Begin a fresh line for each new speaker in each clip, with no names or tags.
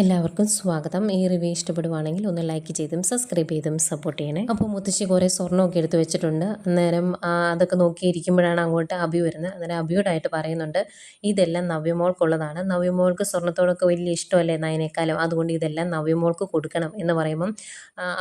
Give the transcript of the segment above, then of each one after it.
എല്ലാവർക്കും സ്വാഗതം. ഈ റിവ്യൂ ഇഷ്ടപ്പെടുവാണെങ്കിൽ ഒന്ന് ലൈക്ക് ചെയ്തും സബ്സ്ക്രൈബ് ചെയ്തും സപ്പോർട്ട് ചെയ്യണേ. അപ്പോൾ മുത്തശ്ശി കുറേ സ്വർണമൊക്കെ എടുത്ത് വെച്ചിട്ടുണ്ട്. അന്നേരം അതൊക്കെ നോക്കിയിരിക്കുമ്പോഴാണ് അങ്ങോട്ട് അബി വരുന്നത്. അന്നേരം അബിയോടായിട്ട് പറയുന്നുണ്ട് ഇതെല്ലാം നവ്യമോൾക്കുള്ളതാണ്. നവ്യമോൾക്ക് സ്വർണത്തോടൊക്കെ വലിയ ഇഷ്ടമല്ലേ നയനേക്കാലം അതുകൊണ്ട് ഇതെല്ലാം നവ്യമോൾക്ക് കൊടുക്കണം. എന്ന് പറയുമ്പം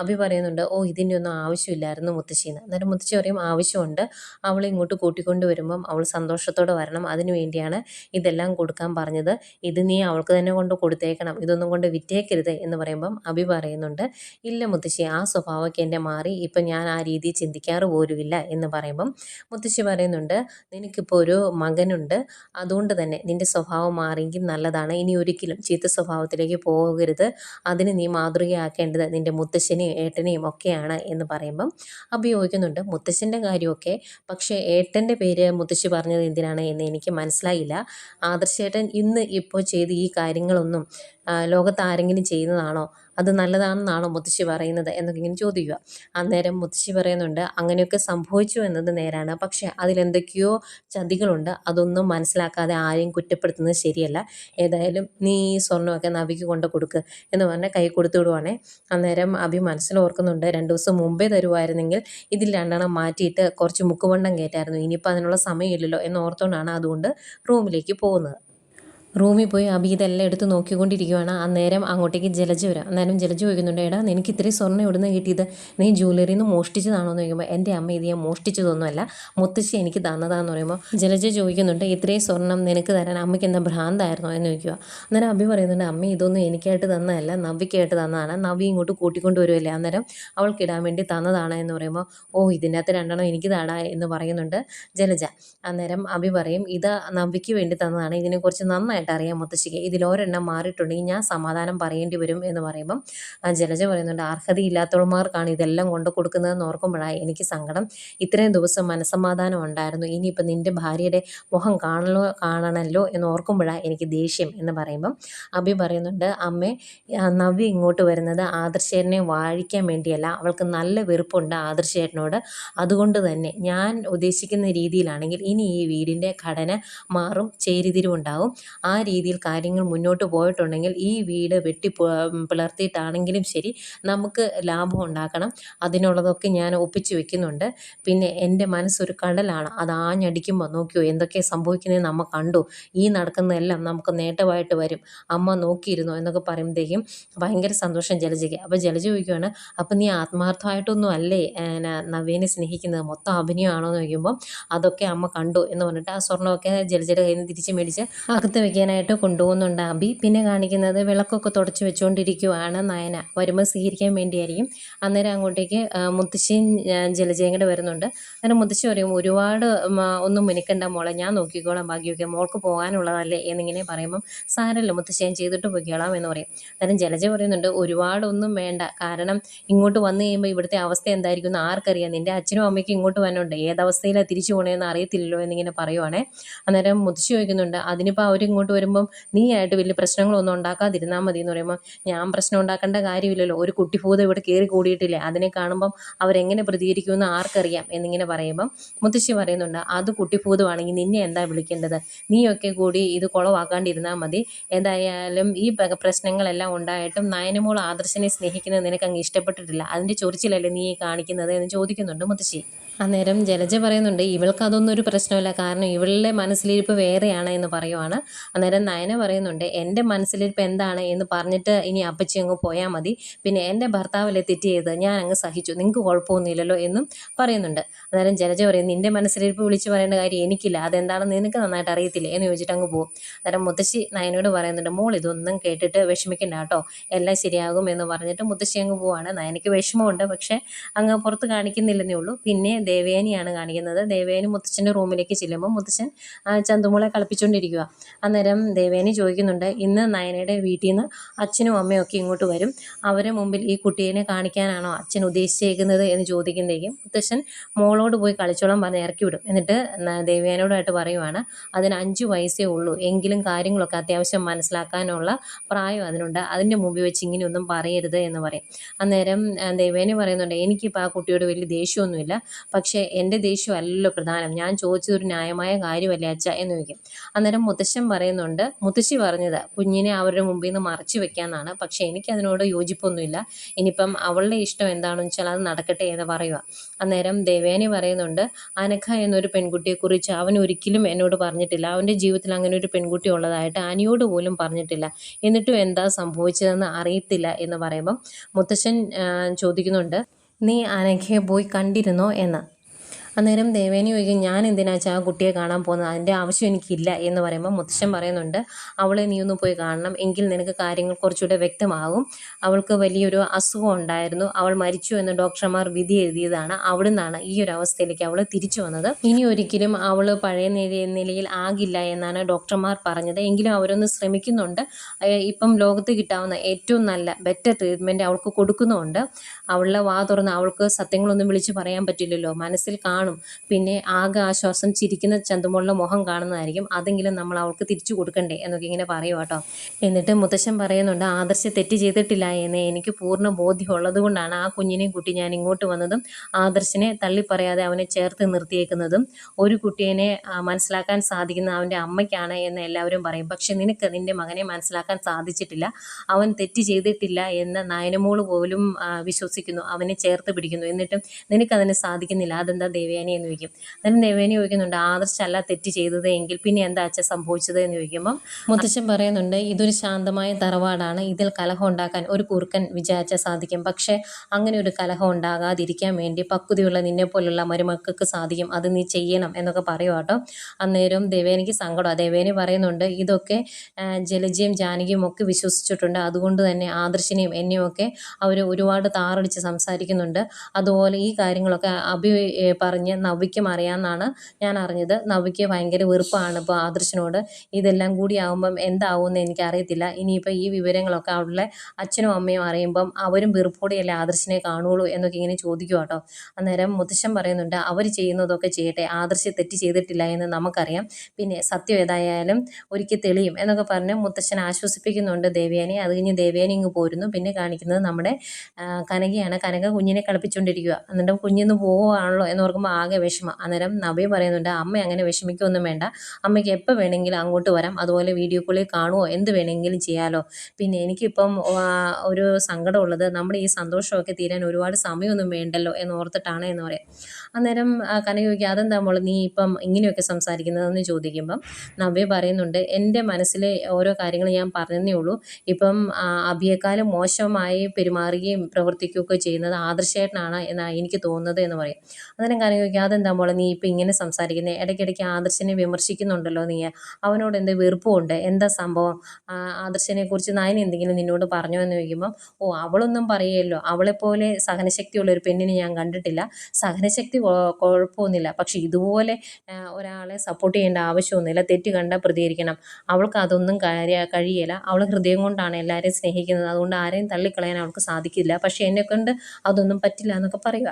അബി പറയുന്നുണ്ട് ഓ ഇതിന്റെ ഒന്നും ആവശ്യമില്ലായിരുന്നു മുത്തശ്ശിന്ന് അന്നേരം മുത്തശ്ശി പറയും ആവശ്യമുണ്ട്. അവളെ ഇങ്ങോട്ട് കൂട്ടിക്കൊണ്ട് വരുമ്പം അവൾ സന്തോഷത്തോടെ വരണം. അതിനു വേണ്ടിയാണ് ഇതെല്ലാം കൊടുക്കാൻ പറഞ്ഞത്. ഇത് നീ അവൾക്ക് തന്നെ കൊണ്ട് കൊടുത്തേക്കണം. ഇതൊന്നും കൊണ്ട് വിറ്റേക്കരുത് എന്ന് പറയുമ്പം അഭി പറയുന്നുണ്ട് ഇല്ല മുത്തശ്ശി ആ സ്വഭാവമൊക്കെ എന്റെ മാറി ഇപ്പം ഞാൻ ആ രീതി ചിന്തിക്കാറ് പോലുമില്ല എന്ന് പറയുമ്പം മുത്തശ്ശി പറയുന്നുണ്ട് നിനക്കിപ്പോൾ ഒരു മകനുണ്ട് അതുകൊണ്ട് തന്നെ നിന്റെ സ്വഭാവം മാറിയെങ്കിൽ നല്ലതാണ്. ഇനി ഒരിക്കലും ചീത്ത സ്വഭാവത്തിലേക്ക് പോകരുത്. അതിന് നീ മാതൃകയാക്കേണ്ടത് നിന്റെ മുത്തശ്ശനെയും ഏട്ടനെയും ഒക്കെയാണ് എന്ന് പറയുമ്പം അഭി ചോദിക്കുന്നുണ്ട് മുത്തശ്ശന്റെ കാര്യമൊക്കെ? പക്ഷേ ഏട്ടന്റെ പേര് മുത്തശ്ശി പറഞ്ഞത് എന്തിനാണ് എന്ന് എനിക്ക് മനസ്സിലായില്ല. ആദർശേട്ടൻ ഇന്ന് ഇപ്പോൾ ചെയ്ത് ഈ കാര്യങ്ങളൊന്നും ലോകത്ത് ആരെങ്കിലും ചെയ്യുന്നതാണോ? അത് നല്ലതാണെന്നാണോ മുത്തശ്ശി പറയുന്നത് എന്നൊക്കെ ഇങ്ങനെ ചോദിക്കുക. അന്നേരം മുത്തശ്ശി പറയുന്നുണ്ട് അങ്ങനെയൊക്കെ സംഭവിച്ചു എന്നത് നേരാണ്. പക്ഷേ അതിലെന്തൊക്കെയോ ചതികളുണ്ട്. അതൊന്നും മനസ്സിലാക്കാതെ ആരെയും കുറ്റപ്പെടുത്തുന്നത് ശരിയല്ല. ഏതായാലും നീ ഈ സ്വർണമൊക്കെ നവിക്ക് കൊണ്ട് കൊടുക്ക് എന്ന് പറഞ്ഞാൽ കൈ കൊടുത്തു വിടുവാണേ. അന്നേരം അഭി മനസ്സിൽ ഓർക്കുന്നുണ്ട് രണ്ട് ദിവസം മുമ്പേ തരുമായിരുന്നെങ്കിൽ ഇതിൽ രണ്ടെണ്ണം മാറ്റിയിട്ട് കുറച്ച് മുക്കുവണ്ണം കയറ്റായിരുന്നു. ഇനിയിപ്പോൾ അതിനുള്ള സമയമില്ലല്ലോ എന്ന് ഓർത്തുകൊണ്ടാണ് അതുകൊണ്ട് റൂമിലേക്ക് പോകുന്നത്. റൂമിൽ പോയി അബി ഇതെല്ലാം എടുത്ത് നോക്കിക്കൊണ്ടിരിക്കുവാണ്. അന്നേരം അങ്ങോട്ടേക്ക് ജലജ വരാം. അന്നേരം ജലജ ചോദിക്കുന്നുണ്ട് എടാ നിനക്ക് ഇത്രയും സ്വർണം ഇവിടുന്ന് കിട്ടിയത്? നീ ജ്വല്ലറിയിൽ നിന്ന് മോഷ്ടിച്ചതാണോ എന്ന് ചോദിക്കുമ്പോൾ എന്റെ അമ്മ ഇത് ഞാൻ മോഷ്ടിച്ചതൊന്നുമല്ല. മുത്തശ്ശി എനിക്ക് തന്നതാന്ന് പറയുമ്പോൾ ജലജ ചോദിക്കുന്നുണ്ട് ഇത്രയും സ്വർണം നിനക്ക് തരാൻ അമ്മയ്ക്ക് എന്താ ഭ്രാന്തായിരുന്നോ? എന്ന് ചോദിക്കുക അന്നേരം അബി പറയുന്നുണ്ട് അമ്മ ഇതൊന്നും എനിക്കായിട്ട് തന്നതല്ല. നവ്യക്കായിട്ട് തന്നതാണ്. നവി ഇങ്ങോട്ട് കൂട്ടിക്കൊണ്ട് വരുമല്ലേ അന്നേരം അവൾക്ക് ഇടാൻ വേണ്ടി തന്നതാണ് എന്ന് പറയുമ്പോൾ ഓ ഇതിനകത്ത് രണ്ടെണ്ണം എനിക്ക് താടാ എന്ന് പറയുന്നുണ്ട് ജലജ. അന്നേരം അബി പറയും ഇത് നവിക്ക് വേണ്ടി തന്നതാണ്. ഇതിനെക്കുറിച്ച് നന്നായിട്ട് അറിയാം മുത്തശ്ശിക്ക്. ഇതിലൊരെണ്ണം മാറിയിട്ടുണ്ടെങ്കിൽ ഞാൻ സമാധാനം പറയേണ്ടി വരും എന്ന് പറയുമ്പം ജലജ പറയുന്നുണ്ട് അർഹതയില്ലാത്തവന്മാർക്കാണ് ഇതെല്ലാം കൊണ്ട് കൊടുക്കുന്നതെന്ന് ഓർക്കുമ്പോഴാണ് എനിക്ക് സങ്കടം. ഇത്രയും ദിവസം മനസ്സമാധാനം ഉണ്ടായിരുന്നു. ഇനിയിപ്പോൾ നിന്റെ ഭാര്യയുടെ മുഖം കാണലോ കാണണല്ലോ എന്ന് ഓർക്കുമ്പോഴാണ് എനിക്ക് ദേഷ്യം എന്ന് പറയുമ്പം അബി പറയുന്നുണ്ട് അമ്മേ നവ്യ ഇങ്ങോട്ട് വരുന്നത് ആദർശേട്ടനെ വാഴിക്കാൻ വേണ്ടിയല്ല. അവൾക്ക് നല്ല വെറുപ്പുണ്ട് ആദർശേട്ടനോട്. അതുകൊണ്ട് തന്നെ ഞാൻ ഉദ്ദേശിക്കുന്ന രീതിയിലാണെങ്കിൽ ഇനി ഈ വീടിന്റെ ഘടന മാറും ചേരിതിരിവുണ്ടാവും. രീതിയിൽ കാര്യങ്ങൾ മുന്നോട്ട് പോയിട്ടുണ്ടെങ്കിൽ ഈ വീട് വെട്ടി പിളർത്തിയിട്ടാണെങ്കിലും ശരി നമുക്ക് ലാഭം ഉണ്ടാക്കണം. അതിനുള്ളതൊക്കെ ഞാൻ ഒപ്പിച്ച് വെക്കുന്നുണ്ട്. പിന്നെ എന്റെ മനസ്സൊരു കടലാണ്. അത് ആഞ്ഞടിക്കുമ്പോൾ നോക്കിയോ എന്തൊക്കെ സംഭവിക്കുന്നത് നമ്മൾ കണ്ടു. ഈ നടക്കുന്നതെല്ലാം നമുക്ക് നേട്ടമായിട്ട് വരും. അമ്മ നോക്കിയിരുന്നു എന്നൊക്കെ പറയുമ്പോഴത്തേക്കും ഭയങ്കര സന്തോഷം ജലജയ്ക്ക്. അപ്പോൾ ജലജ ചോദിക്കുകയാണ് അപ്പം നീ ആത്മാർത്ഥമായിട്ടൊന്നും അല്ലേ? നവീനെ സ്നേഹിക്കുന്നത്? മൊത്തം അഭിനയമാണോ എന്ന് ചോദിക്കുമ്പോൾ അതൊക്കെ അമ്മ കണ്ടു എന്ന് പറഞ്ഞിട്ട് ആ സ്വർണമൊക്കെ ജലജയുടെ കയ്യിൽ നിന്ന് തിരിച്ച് മേടിച്ച് അകത്ത് വെക്കാനായിട്ട് കൊണ്ടുപോകുന്നുണ്ട് അബി. പിന്നെ കാണിക്കുന്നത് വിളക്കൊക്കെ തുടച്ച് വെച്ചുകൊണ്ടിരിക്കുവാണ് നയന. വരുമ്പോൾ സ്വീകരിക്കാൻ വേണ്ടിയായിരിക്കും. അന്നേരം അങ്ങോട്ടേക്ക് മുത്തശ്ശിയും കൂടെ വരുന്നുണ്ട്. അന്നേരം മുത്തശ്ശി പറയും ഒരുപാട് ഒന്നും മിനുക്കണ്ട മോളെ. ഞാൻ നോക്കിക്കോളാം ഭാഗ്യമൊക്കെ മോൾക്ക് പോകാനുള്ളതല്ലേ എന്നിങ്ങനെ പറയുമ്പം സാരല്ല മുത്തശ്ശി ഞാൻ ചെയ്തിട്ട് പോയിക്കോളാം എന്ന് പറയും. അന്നേരം ജലജ പറയുന്നുണ്ട് ഒരുപാടൊന്നും വേണ്ട. കാരണം ഇങ്ങോട്ട് വന്നു കഴിയുമ്പോൾ ഇവിടുത്തെ അവസ്ഥ എന്തായിരിക്കും എന്ന് ആർക്കറിയാം. നിന്റെ അച്ഛനും അമ്മയ്ക്കും ഇങ്ങോട്ട് വന്നുണ്ട് ഏതവസ്ഥയിലാണ് തിരിച്ചു പോകണേന്ന് അറിയത്തില്ലല്ലോ എന്നിങ്ങനെ പറയുവാണേ. അന്നേരം മുത്തശ്ശി ചോദിക്കുന്നുണ്ട് അതിനിപ്പോൾ അവരിങ്ങോട്ട് വരുമ്പം നീ ആയിട്ട് വലിയ പ്രശ്നങ്ങളൊന്നും ഉണ്ടാക്കാതിരുന്നാൽ മതി എന്ന് പറയുമ്പോൾ ഞാൻ പ്രശ്നം ഉണ്ടാക്കേണ്ട കാര്യമില്ലല്ലോ. ഒരു കുട്ടി ഭൂതം ഇവിടെ കയറി കൂടിയിട്ടില്ലേ? അതിനെ കാണുമ്പം അവരെങ്ങനെ പ്രതികരിക്കുമെന്ന് ആർക്കറിയാം എന്നിങ്ങനെ പറയുമ്പം മുത്തശ്ശി പറയുന്നുണ്ട് അത് കുട്ടിഭൂതമാണെങ്കിൽ നിന്നെ എന്താ വിളിക്കേണ്ടത്? നീയൊക്കെ കൂടി ഇത് കുളവാക്കാണ്ടിരുന്നാൽ മതി. എന്തായാലും ഈ പ്രശ്നങ്ങളെല്ലാം ഉണ്ടായിട്ടും നയനമോൾ ആദർശനെ സ്നേഹിക്കുന്നത് നിനക്ക് അങ്ങ് ഇഷ്ടപ്പെട്ടിട്ടില്ല. അതിന്റെ ചൊറിച്ചിലല്ലേ നീ കാണിക്കുന്നത്? എന്ന് ചോദിക്കുന്നുണ്ട് മുത്തശ്ശി. അന്നേരം ജലജ പറയുന്നുണ്ട് ഇവൾക്ക് അതൊന്നും ഒരു പ്രശ്നമില്ല. കാരണം ഇവളുടെ മനസ്സിലിരിപ്പ് വേറെയാണ് എന്ന് പറയുവാണ്. അന്നേരം നയന പറയുന്നുണ്ട് എന്റെ മനസ്സിലിപ്പോൾ എന്താണ്? എന്ന് പറഞ്ഞിട്ട് ഇനി അപ്പച്ചി അങ്ങ് പോയാൽ മതി. പിന്നെ എന്റെ ഭർത്താവല്ലേ തെറ്റ് ചെയ്ത് ഞാൻ അങ്ങ് സഹിച്ചു. നിങ്ങൾക്ക് കുഴപ്പമൊന്നുമില്ലല്ലോ എന്നും പറയുന്നുണ്ട്. അന്നേരം ജലജ പറയും നിന്റെ മനസ്സിലിരിപ്പ് വിളിച്ച് പറയേണ്ട കാര്യം എനിക്കില്ല. അതെന്താണെന്ന് നിനക്ക് നന്നായിട്ട് അറിയത്തില്ല? എന്ന് ചോദിച്ചിട്ട് അങ്ങ് പോകും. അന്നേരം മുത്തശ്ശി നയനോട് പറയുന്നുണ്ട് മോൾ ഇതൊന്നും കേട്ടിട്ട് വിഷമിക്കണ്ട കേട്ടോ. എല്ലാം ശരിയാകും എന്ന് പറഞ്ഞിട്ട് മുത്തശ്ശി അങ്ങ് പോവാണ്. നയനയ്ക്ക് വിഷമമുണ്ട് പക്ഷേ അങ്ങ് പുറത്ത് കാണിക്കുന്നില്ലെന്നേ ഉള്ളൂ. പിന്നെ ദേവേനിയാണ് കാണിക്കുന്നത്. ദേവേനി മുത്തച്ഛന്റെ റൂമിലേക്ക് ചെല്ലുമ്പോൾ മുത്തച്ഛൻ ചന്തുമോളെ കളിപ്പിച്ചുകൊണ്ടിരിക്കുക അന്നേരം ദേവേനി ചോദിക്കുന്നുണ്ട് ഇന്ന് നയനയുടെ വീട്ടിൽ നിന്ന് അച്ഛനും അമ്മയും ഒക്കെ ഇങ്ങോട്ട് വരും. അവരെ മുമ്പിൽ ഈ കുട്ടീനെ കാണിക്കാനാണോ അച്ഛൻ ഉദ്ദേശിച്ചേക്കുന്നത്? എന്ന് ചോദിക്കുന്നതേക്കും മുത്തശ്ശൻ മോളോട് പോയി കളിച്ചോളം പറഞ്ഞ് ഇറക്കി വിടും. എന്നിട്ട് ദേവേനോടായിട്ട് പറയുവാണ് അതിന് അഞ്ച് വയസ്സേ ഉള്ളൂ. എങ്കിലും കാര്യങ്ങളൊക്കെ അത്യാവശ്യം മനസ്സിലാക്കാനുള്ള പ്രായം അതിനുണ്ട്. അതിന്റെ മുമ്പിൽ വെച്ച് ഇങ്ങനെയൊന്നും പറയരുത് എന്ന് പറയും. അന്നേരം ദേവേനെ പറയുന്നുണ്ട് എനിക്കിപ്പോൾ ആ കുട്ടിയോട് വലിയ ദേഷ്യമൊന്നുമില്ല. പക്ഷേ എന്റെ ദേഷ്യം അല്ലല്ലോ പ്രധാനം. ഞാൻ ചോദിച്ചതൊരു ന്യായമായ കാര്യമല്ലേ അച്ഛ? എന്ന് ചോദിക്കും. അന്നേരം മുത്തശ്ശൻ പറയുന്നുണ്ട് പറയുന്നുണ്ട്. മുത്തശ്ശി പറഞ്ഞത് കുഞ്ഞിനെ അവരുടെ മുമ്പിൽ നിന്ന് മറച്ചു വെക്കാന്നാണ്. പക്ഷേ എനിക്കതിനോട് യോജിപ്പൊന്നുമില്ല. ഇനിയിപ്പം അവളുടെ ഇഷ്ടം എന്താണെന്ന് വെച്ചാൽ അത് നടക്കട്ടെ എന്ന് പറയുക അന്നേരം ദേവേനി പറയുന്നുണ്ട് അനഘ എന്നൊരു പെൺകുട്ടിയെക്കുറിച്ച് അവൻ ഒരിക്കലും എന്നോട് പറഞ്ഞിട്ടില്ല. അവന്റെ ജീവിതത്തിൽ അങ്ങനെ ഒരു പെൺകുട്ടി ഉള്ളതായിട്ട് അനിയോട് പോലും പറഞ്ഞിട്ടില്ല. എന്നിട്ടും എന്താ സംഭവിച്ചതെന്ന് അറിയത്തില്ല എന്ന് പറയുമ്പം മുത്തശ്ശൻ ചോദിക്കുന്നുണ്ട് നീ അനഘയെ പോയി കണ്ടിരുന്നോ? എന്ന്. അന്നേരം ദേവേനി ചോദിക്കും ഞാൻ എന്തിനാ വെച്ചാൽ ആ കുട്ടിയെ കാണാൻ പോകുന്നത്? അതിന്റെ ആവശ്യം എനിക്കില്ല. എന്ന് പറയുമ്പോൾ മുത്തശ്ശൻ പറയുന്നുണ്ട് അവളെ നീ ഒന്ന് പോയി കാണണം എങ്കിൽ നിനക്ക് കാര്യങ്ങൾ കുറച്ചുകൂടെ വ്യക്തമാകും. അവൾക്ക് വലിയൊരു അസുഖം ഉണ്ടായിരുന്നു. അവൾ മരിച്ചു എന്ന് ഡോക്ടർമാർ വിധി എഴുതിയതാണ്. അവിടെ നിന്നാണ് ഈ ഒരു അവസ്ഥയിലേക്ക് അവൾ തിരിച്ചു വന്നത്. ഇനി ഒരിക്കലും അവൾ പഴയ നില- നിലയിൽ ആകില്ല എന്നാണ് ഡോക്ടർമാർ പറഞ്ഞത്. എങ്കിലും അവരൊന്ന് ശ്രമിക്കുന്നുണ്ട്. ഇപ്പം ലോകത്ത് കിട്ടാവുന്ന ഏറ്റവും നല്ല ബെറ്റർ ട്രീറ്റ്മെന്റ് അവൾക്ക് കൊടുക്കുന്നുണ്ട് അവളുടെ വാ തുറന്ന് അവൾക്ക് സത്യങ്ങളൊന്നും വിളിച്ച് പറയാൻ പറ്റില്ലല്ലോ. മനസ്സിൽ കാണും. പിന്നെ ആകെ ആശ്വാസം ചിരിക്കുന്ന ചന്തുമോളുടെ മുഖം കാണുന്നതായിരിക്കും. അതെങ്കിലും നമ്മൾ അവൾക്ക് തിരിച്ചു കൊടുക്കണ്ടേ എന്നൊക്കെ ഇങ്ങനെ പറയുക കേട്ടോ. എന്നിട്ട് മുത്തശ്ശൻ പറയുന്നുണ്ട് ആദർശ തെറ്റ് ചെയ്തിട്ടില്ല എന്ന്. എനിക്ക് പൂർണ ബോധ്യമുള്ളത് കൊണ്ടാണ് ആ കുഞ്ഞിനെയും കുട്ടി ഞാൻ ഇങ്ങോട്ട് വന്നതും ആദർശിനെ തള്ളിപ്പറയാതെ അവനെ ചേർത്ത് നിർത്തിയേക്കുന്നതും. ഒരു കുട്ടിയെ മനസ്സിലാക്കാൻ സാധിക്കുന്ന അവന്റെ അമ്മയ്ക്കാണ് എന്ന് എല്ലാവരും പറയും. പക്ഷെ നിനക്ക് നിന്റെ മകനെ മനസ്സിലാക്കാൻ സാധിച്ചിട്ടില്ല. അവൻ തെറ്റ് ചെയ്തിട്ടില്ല എന്ന് നയനമോൾ പോലും വിശ്വസിക്കുന്നു. അവനെ ചേർത്ത് പിടിക്കുന്നു. എന്നിട്ടും നിനക്കതിന് സാധിക്കുന്നില്ല. അതെന്താ ദേവയാനി എന്ന് ചോദിക്കും അന്നേരം ദേവയാനി ചോദിക്കുന്നുണ്ട് ആദർശല്ല തെറ്റ് ചെയ്തത് എങ്കിൽ പിന്നെ എന്താ അച്ഛൻ സംഭവിച്ചത്? എന്ന് ചോദിക്കുമ്പം മുത്തച്ഛൻ പറയുന്നുണ്ട് ഇതൊരു ശാന്തമായ തറവാടാണ്. ഇതിൽ കലഹം ഉണ്ടാക്കാൻ ഒരു കുറുക്കൻ വിചാരിച്ചാൽ സാധിക്കും. പക്ഷേ അങ്ങനെ ഒരു കലഹം ഉണ്ടാകാതിരിക്കാൻ വേണ്ടി പക്വതയുള്ള നിന്നെ പോലുള്ള മരുമക്കൾക്ക് സാധിക്കും. അത് നീ ചെയ്യണം എന്നൊക്കെ പറയുക കേട്ടോ. അന്നേരം ദേവേനിക്ക് സങ്കടം. ദേവേനി പറയുന്നുണ്ട് ഇതൊക്കെ ജലജയും ജാനകിയും ഒക്കെ വിശ്വസിച്ചിട്ടുണ്ട്. അതുകൊണ്ട് തന്നെ ആദർശിനെയും എന്നെയും ഒക്കെ അവർ ഒരുപാട് താറടിച്ച് സംസാരിക്കുന്നുണ്ട്. അതുപോലെ ഈ കാര്യങ്ങളൊക്കെ അഭി പറഞ്ഞ് നവ്യയ്ക്കും അറിയാമെന്നാണ് ഞാൻ അറിഞ്ഞത്. നവ്യയ്ക്ക് ഭയങ്കര വെറുപ്പാണ് ഇപ്പോൾ ആദർശിനോട്. ഇതെല്ലാം കൂടി ആകുമ്പം എന്താവുമെന്ന് എനിക്കറിയത്തില്ല. ഇനിയിപ്പോൾ ഈ വിവരങ്ങളൊക്കെ അവളുടെ അച്ഛനും അമ്മയും അറിയുമ്പം അവരും വെറുപ്പോടെയല്ലേ ആദർശിനെ കാണുള്ളൂ എന്നൊക്കെ ഇങ്ങനെ ചോദിക്കുക കേട്ടോ അന്നേരം മുത്തശ്ശൻ പറയുന്നുണ്ട് അവർ ചെയ്യുന്നതൊക്കെ ചെയ്യട്ടെ. ആദർശ് തെറ്റ് ചെയ്തിട്ടില്ല എന്ന് നമുക്കറിയാം. പിന്നെ സത്യം ഏതായാലും ഒരിക്കൽ തെളിയും എന്നൊക്കെ പറഞ്ഞ് മുത്തശ്ശൻ ആശ്വസിപ്പിക്കുന്നുണ്ട് ദേവയാനി. അത് കഴിഞ്ഞ് ദേവയാനി ഇങ്ങ് പോരുന്നു. പിന്നെ കാണിക്കുന്നത് നമ്മുടെ കനകയാണ്. കനക കുഞ്ഞിനെ കളിപ്പിച്ചുകൊണ്ടിരിക്കുക എന്നിട്ട് കുഞ്ഞിന്ന് പോവുകയാണല്ലോ എന്ന് ഓർക്കുമ്പോൾ ആകെ വിഷമം. അന്നേരം നബി പറയുന്നുണ്ട് അമ്മ അങ്ങനെ വിഷമിക്കൊന്നും വേണ്ട. അമ്മയ്ക്ക് എപ്പോൾ വേണമെങ്കിലും അങ്ങോട്ട് വരാം. അതുപോലെ വീഡിയോ കോളിൽ കാണുമോ എന്ത് വേണമെങ്കിലും ചെയ്യാലോ. പിന്നെ എനിക്കിപ്പം ഒരു സങ്കടമുള്ളത് നമ്മുടെ ഈ സന്തോഷമൊക്കെ തീരാൻ ഒരുപാട് സമയമൊന്നും വേണ്ടല്ലോ എന്ന് ഓർത്തിട്ടാണ് എന്ന് പറയാം. അന്നേരം കനക അതെന്താ മോൾ നീ ഇപ്പം ഇങ്ങനെയൊക്കെ സംസാരിക്കുന്നതെന്ന് ചോദിക്കുമ്പം നവ്യ പറയുന്നുണ്ട് എന്റെ മനസ്സിലെ ഓരോ കാര്യങ്ങൾ ഞാൻ പറഞ്ഞതേ ഉള്ളൂ. ഇപ്പം അഭിയേക്കാളും മോശമായി പെരുമാറുകയും പ്രവർത്തിക്കുകയൊക്കെ ചെയ്യുന്നത് ആദർശേട്ടനാണ് എന്നാണ് എനിക്ക് തോന്നുന്നത് എന്ന് പറയും. അന്നേരം കനക ചോദിക്കുക അതെന്താ മോളെ നീ ഇപ്പം ഇങ്ങനെ സംസാരിക്കുന്നത് ഇടയ്ക്കിടയ്ക്ക് ആദർശനെ വിമർശിക്കുന്നുണ്ടല്ലോ നീ. അവനോട് എന്ത് വെറുപ്പുണ്ട്? എന്താ സംഭവം? ആദർശനെ കുറിച്ച് നായന എന്തെങ്കിലും നിന്നോട് പറഞ്ഞോ എന്ന് ചോദിക്കുമ്പം ഓ അവളൊന്നും പറയുകയല്ലോ അവളെപ്പോലെ സഹനശക്തിയുള്ള ഒരു പെണ്ണിനെ ഞാൻ കണ്ടിട്ടില്ല. സഹനശക്തി കുഴപ്പമൊന്നുമില്ല പക്ഷെ ഇതുപോലെ ഒരാളെ സപ്പോർട്ട് ചെയ്യേണ്ട ആവശ്യമൊന്നുമില്ല. തെറ്റ് കണ്ടാൽ പ്രതികരിക്കണം. അവൾക്ക് അതൊന്നും കാര്യ കഴിയില്ല അവൾ ഹൃദയം കൊണ്ടാണ് എല്ലാവരെയും സ്നേഹിക്കുന്നത്. അതുകൊണ്ട് ആരെയും തള്ളിക്കളയാൻ അവൾക്ക് സാധിക്കില്ല. പക്ഷെ എന്നെക്കൊണ്ട് അതൊന്നും പറ്റില്ല എന്നൊക്കെ പറയുക.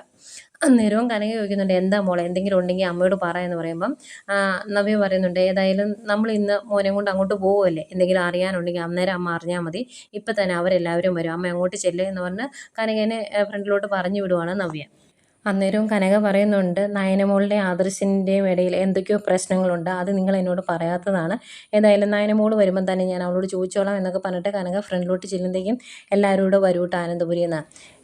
അന്നേരവും കനക ചോദിക്കുന്നുണ്ട് എന്താ മോളെ എന്തെങ്കിലും ഉണ്ടെങ്കിൽ അമ്മയോട് പറ എന്ന് പറയുമ്പം നവ്യ പറയുന്നുണ്ട് ഏതായാലും നമ്മൾ ഇന്ന് മോനെ കൊണ്ട് അങ്ങോട്ട് പോകുമല്ലേ എന്തെങ്കിലും അറിയാനുണ്ടെങ്കിൽ അന്നേരം അമ്മ അറിഞ്ഞാൽ മതി. ഇപ്പം തന്നെ അവരെല്ലാവരും വരും. അമ്മ അങ്ങോട്ട് ചെല്ലുക എന്ന് പറഞ്ഞ് കനകനെ ഫ്രണ്ടിലോട്ട് പറഞ്ഞു വിടുവാണ് നവ്യ. അന്നേരവും കനക പറയുന്നുണ്ട് നയനമോളുടെയും ആദർശിന്റെയും ഇടയിൽ എന്തൊക്കെയോ പ്രശ്നങ്ങളുണ്ട്. അത് നിങ്ങൾ എന്നോട് പറയാത്തതാണ്. ഏതായാലും നയനമോൾ വരുമ്പം തന്നെ ഞാൻ അവളോട് ചോദിച്ചോളാം എന്നൊക്കെ പറഞ്ഞിട്ട് കനക ഫ്രണ്ടിലോട്ട് ചെല്ലുന്നതേക്കും എല്ലാവരും കൂടെ വരൂട്ട് ആനന്ദപുരി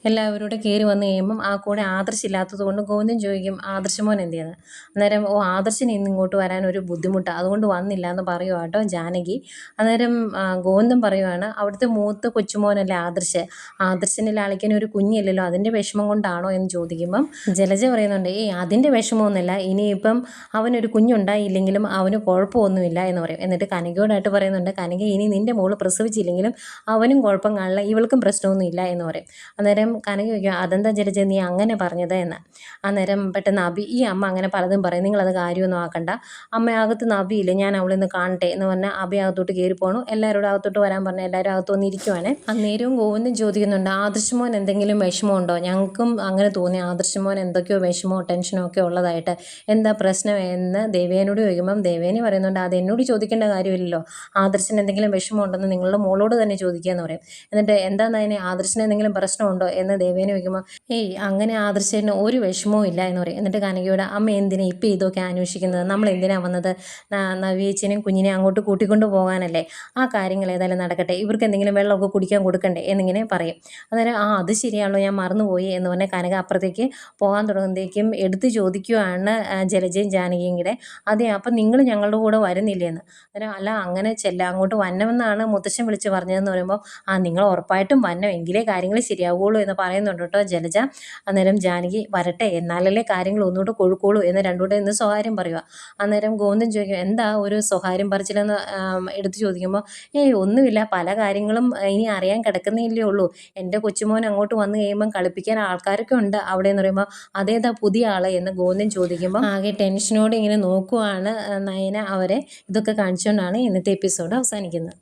എല്ലാവരും കൂടെ കയറി വന്നു കഴിയുമ്പം ആ കൂടെ ആദർശില്ലാത്തത് കൊണ്ട് ഗോവിന്ദൻ ചോദിക്കും ആദർശമോൻ എന്ത് ചെയ്യുന്നത് അന്നേരം ഓ ആദർശിന് ഇന്ന് ഇങ്ങോട്ട് വരാൻ ഒരു ബുദ്ധിമുട്ടാണ് അതുകൊണ്ട് വന്നില്ല എന്ന് പറയുക കേട്ടോ ജാനകി. അന്നേരം ഗോവിന്ദൻ പറയുവാണ് അവിടുത്തെ മൂത്ത കൊച്ചുമോനല്ലേ ആദർശ്? ആദർശനെ ലാളിക്കാൻ ഒരു കുഞ്ഞില്ലല്ലോ. അതിന്റെ വിഷമം കൊണ്ടാണോ? എന്ന് ചോദിക്കുമ്പം ജലജ പറയുന്നുണ്ട് ഏയ് അതിന്റെ വിഷമമൊന്നുമില്ല. ഇനിയിപ്പം അവനൊരു കുഞ്ഞുണ്ടായില്ലെങ്കിലും അവന് കുഴപ്പമൊന്നുമില്ല എന്ന് പറയും. എന്നിട്ട് കനകയോടായിട്ട് പറയുന്നുണ്ട് കനക ഇനി നിന്റെ മോൾ പ്രസവിച്ചില്ലെങ്കിലും അവനും കുഴപ്പം കാണില്ല. ഇവൾക്കും പ്രശ്നമൊന്നുമില്ല എന്ന് പറയും. അന്നേരം കനക ചോദിക്കും അതെന്താ ജലജ നീ അങ്ങനെ പറഞ്ഞത് എന്ന്? അന്നേരം പെട്ടെന്ന് അബി ഈ അമ്മ അങ്ങനെ പലതും പറയും നിങ്ങളത് കാര്യമൊന്നും ആക്കണ്ട. അമ്മ അകത്ത് നബിയില്ല ഞാൻ അവളെ ഒന്ന് കാണട്ടെ എന്ന് പറഞ്ഞാൽ അബി അകത്തോട്ട് കയറി പോകണു എല്ലാവരോടും അകത്തോട്ട് വരാൻ പറഞ്ഞാൽ എല്ലാവരും അകത്ത് വന്നിരിക്കുവാണ് അന്നേരവും ഗോവിന്ദൻ ചോദിക്കുന്നുണ്ട് ആദർശമോൻ എന്തെങ്കിലും വിഷമമുണ്ടോ? ഞങ്ങൾക്കും അങ്ങനെ തോന്നി ആദർശമോൻ എന്തൊക്കെയോ വിഷമോ ടെൻഷനോ ഒക്കെ ഉള്ളതായിട്ട്. എന്താ പ്രശ്നം? എന്ന് ദേവേനോട് ചോദിക്കുമ്പം ദേവേനി പറയുന്നുണ്ട് അത് എന്നോട് ചോദിക്കേണ്ട കാര്യമില്ലല്ലോ. ആദർശന് എന്തെങ്കിലും വിഷമമുണ്ടെന്ന് നിങ്ങളുടെ മോളോട് തന്നെ ചോദിക്കുക എന്ന് പറയും. എന്നിട്ട് എന്താണെന്ന് അതിന് ആദർശന് എന്തെങ്കിലും പ്രശ്നമുണ്ടോ? എന്ന് ദേവേനെ വയ്ക്കുമ്പോൾ ഏയ് അങ്ങനെ ആദർശേന് ഒരു വിഷമവും ഇല്ല എന്ന് പറയും. എന്നിട്ട് കാനകിയോട് അമ്മ എന്തിനാ ഇപ്പം ഇതൊക്കെ അന്വേഷിക്കുന്നത്? നമ്മൾ എന്തിനാ വന്നത്? നവീച്ചനെയും കുഞ്ഞിനെയും അങ്ങോട്ട് കൂട്ടിക്കൊണ്ട് പോകാനല്ലേ? ആ കാര്യങ്ങൾ ഏതായാലും നടക്കട്ടെ. ഇവർക്ക് എന്തെങ്കിലും വെള്ളമൊക്കെ കുടിക്കാൻ കൊടുക്കണ്ടേ? എന്നിങ്ങനെ പറയും. അന്നേരം ആ അത് ശരിയാണല്ലോ ഞാൻ മറന്നുപോയി എന്ന് പറഞ്ഞ കനക അപ്പുറത്തേക്ക് പോകാൻ തുടങ്ങുമ്പോഴത്തേക്കും എടുത്ത് ചോദിക്കുവാണ് ജലജയും ജാനകിയും കൂടെ. അതെ അപ്പം നിങ്ങൾ ഞങ്ങളുടെ കൂടെ വരുന്നില്ലേന്ന് അന്നേരം അല്ല അങ്ങനെ ചെല്ല അങ്ങോട്ട് വന്നമെന്നാണ് മുത്തശ്ശൻ വിളിച്ച് പറഞ്ഞതെന്ന് പറയുമ്പോൾ ആ നിങ്ങൾ ഉറപ്പായിട്ടും വന്നം എങ്കിലേ കാര്യങ്ങൾ ശരിയാവുകയുള്ളൂ എന്ന് പറയുന്നുണ്ട് കേട്ടോ ജലജ. അന്നേരം ജാനകി വരട്ടെ എന്നാലല്ലേ കാര്യങ്ങൾ ഒന്നുകൂടെ കൊഴുക്കോളൂ എന്ന് രണ്ടുകൂടെ ഇന്ന് സ്വകാര്യം പറയുക അന്നേരം ഗോവിന്ദൻ ചോദിക്കും എന്താ ഒരു സ്വകാര്യം പറിച്ചിലെന്ന് എടുത്തു ചോദിക്കുമ്പോൾ ഏയ് ഒന്നുമില്ല പല കാര്യങ്ങളും ഇനി അറിയാൻ കിടക്കുന്നില്ലേ ഉള്ളൂ. എന്റെ കൊച്ചുമോൻ അങ്ങോട്ട് വന്നു കഴിയുമ്പം കളിപ്പിക്കാൻ ആൾക്കാരൊക്കെ ഉണ്ട് അവിടെ എന്ന് പറയുമ്പോൾ അതേതാ പുതിയ ആളെ? എന്ന് ഗോവിന്ദൻ ചോദിക്കുമ്പോൾ ആകെ ടെൻഷനോടെ ഇങ്ങനെ നോക്കുവാണ് നയന അവരെ. ഇതൊക്കെ കാണിച്ചുകൊണ്ടാണ് ഇന്നത്തെ എപ്പിസോഡ് അവസാനിക്കുന്നത്.